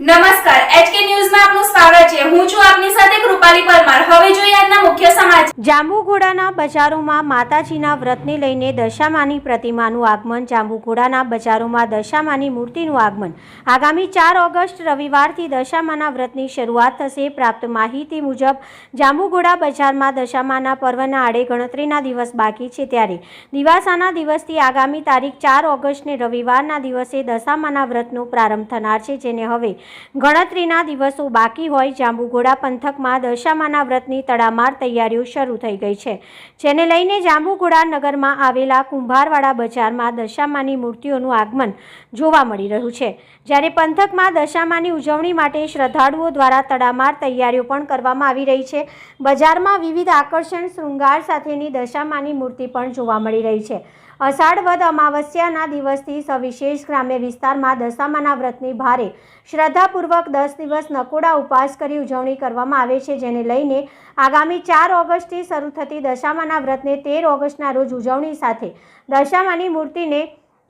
નમસ્કાર એચકે ન્યૂઝમાં આપનું સ્વાગત છે. હું છું આપની સાથે કૃપાલી પરમાર. હવે જોઈએ આજના મુખ્ય સમાચાર. જાંબુઘોડાના બજારોમાં માતાજીના વ્રતને લઈને દશામાની પ્રતિમાનું આગમન, જાંબુઘોડાના બજારોમાં દશામાની મૂર્તિનું આગમન. આગામી ચાર ઓગસ્ટ રવિવારથી દશામાના વ્રતની શરૂઆત થશે. પ્રાપ્ત માહિતી મુજબ, જાંબુઘોડા બજારમાં દશામાના પર્વના આડે ગણતરીના દિવસ બાકી છે ત્યારે. દિવાસાના દિવસથી આગામી તારીખ ચાર ઓગસ્ટને રવિવારના દિવસે દશામાના વ્રતનો પ્રારંભ થનાર છે, જેને હવે ગણતરીના દિવસો બાકી હોય, જાંબુઘોડા પંથકમાં દશામાના વ્રતની તડામાર તૈયારીઓ શરૂ થઈ ગઈ છે. જેને લઈને જાંબુઘોડા નગરમાં આવેલા કુંભારવાડા બજારમાં દશામાની મૂર્તિઓનું આગમન જોવા મળી રહ્યું છે. જ્યારે પંથકમાં દશામાની ઉજવણી માટે શ્રદ્ધાળુઓ દ્વારા તડામાર તૈયારીઓ પણ કરવામાં આવી રહી છે. બજારમાં વિવિધ આકર્ષણ, શૃંગાર સાથેની દશામાની મૂર્તિ પણ જોવા મળી રહી છે. અષાઢ વદ અમાવસ્યાના દિવસથી સવિશેષ ગ્રામ્ય વિસ્તારમાં દશામાના વ્રતની ભારે શ્રદ્ધાપૂર્વક દસ દિવસ નકોડા ઉપવાસ કરી ઉજવણી કરવામાં આવે છે, જેને લઈને આગામી ચાર ઓગસ્ટથી શરૂ થતી દશામાના વ્રતને તેર ઓગસ્ટના રોજ ઉજવણી સાથે દશામાની મૂર્તિને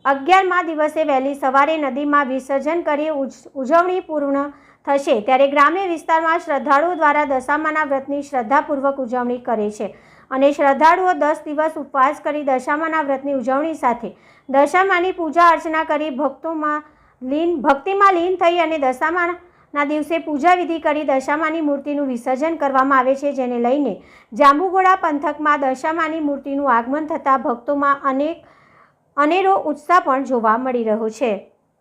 અગિયારમા દિવસે વહેલી સવારે નદીમાં વિસર્જન કરી ઉજ- ઉજવણી પૂર્ણ થશે. ત્યારે ગ્રામ્ય વિસ્તારમાં શ્રદ્ધાળુઓ દ્વારા દશામાના વ્રતની શ્રદ્ધાપૂર્વક ઉજવણી કરે છે અને શ્રદ્ધાળુઓ દસ દિવસ ઉપવાસ કરી દશામાના વ્રતની ઉજવણી સાથે દશામાની પૂજા અર્ચના કરી ભક્તોમાં લીન, ભક્તિમાં લીન થઈ અને દશામાના દિવસે પૂજા વિધિ કરી દશામાની મૂર્તિનું વિસર્જન કરવામાં આવે છે, જેને લઈને જાંબુગોડા પંથકમાં દશામાની મૂર્તિનું આગમન થતાં ભક્તોમાં અનેક, અનેરો ઉત્સાહ પણ જોવા મળી રહ્યો છે.